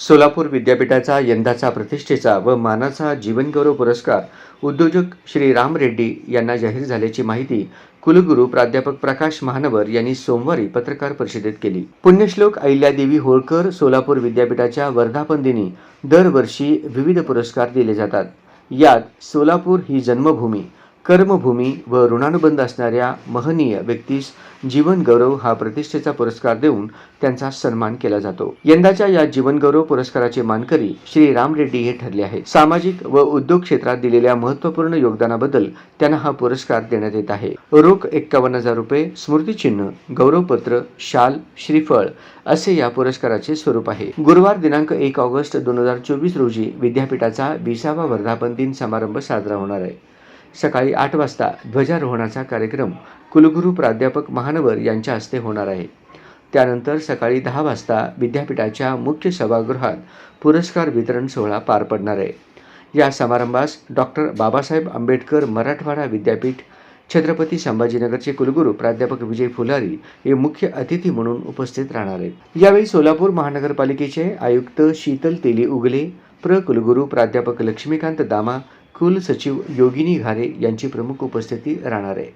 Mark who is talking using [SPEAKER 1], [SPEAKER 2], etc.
[SPEAKER 1] सोलापूर विद्यापीठाचा यंदाचा प्रतिष्ठेचा व मानाचा जीवनगौरव पुरस्कार उद्योजक श्री राम रेड्डी यांना जाहीर झाल्याची माहिती कुलगुरू प्राध्यापक प्रकाश महानवर यांनी सोमवारी पत्रकार परिषदेत केली. पुण्यश्लोक अहिल्यादेवी होळकर सोलापूर विद्यापीठाच्या वर्धापन दिनी दरवर्षी विविध पुरस्कार दिले जातात. यात सोलापूर ही जन्मभूमी कर्मभूमी व ऋणानुबंध असणाऱ्या महनीय व्यक्तीस जीवनगौरव हा प्रतिष्ठेचा पुरस्कार देऊन त्यांचा सन्मान केला जातो. यंदाच्या या जीवनगौरव पुरस्काराचे मानकरी श्री राम रेड्डी हे ठरले आहेत. सामाजिक व उद्योग क्षेत्रात दिलेल्या महत्त्वपूर्ण योगदानाबद्दल त्यांना हा पुरस्कार देण्यात येत आहे. रोख एक्कावन्न हजार रुपये स्मृतिचिन्ह गौरवपत्र शाल श्रीफळ असे या पुरस्काराचे स्वरूप आहे. गुरुवार दिनांक एक ऑगस्ट दोन हजार चोवीस रोजी विद्यापीठाचा विसावा वर्धापन दिन समारंभ साजरा होणार आहे. सकाळी आठ वाजता ध्वजारोहणाचा कार्यक्रम कुलगुरू प्राध्यापक महानवर यांच्या हस्ते होणार आहे. त्यानंतर सकाळी दहा वाजता विद्यापीठाच्या मुख्य सभागृहात पुरस्कार वितरण सोहळा पार पडणार आहे. या समारंभास डॉक्टर बाबासाहेब आंबेडकर मराठवाडा विद्यापीठ छत्रपती संभाजीनगरचे कुलगुरू प्राध्यापक विजय फुलारी हे मुख्य अतिथी म्हणून उपस्थित राहणार आहेत. यावेळी सोलापूर महानगरपालिकेचे आयुक्त शीतल तेली उगले प्र कुलगुरू प्राध्यापक लक्ष्मीकांत दामा कुल सचिव योगिनी घारे यांची प्रमुख उपस्थिती राहणार आहे.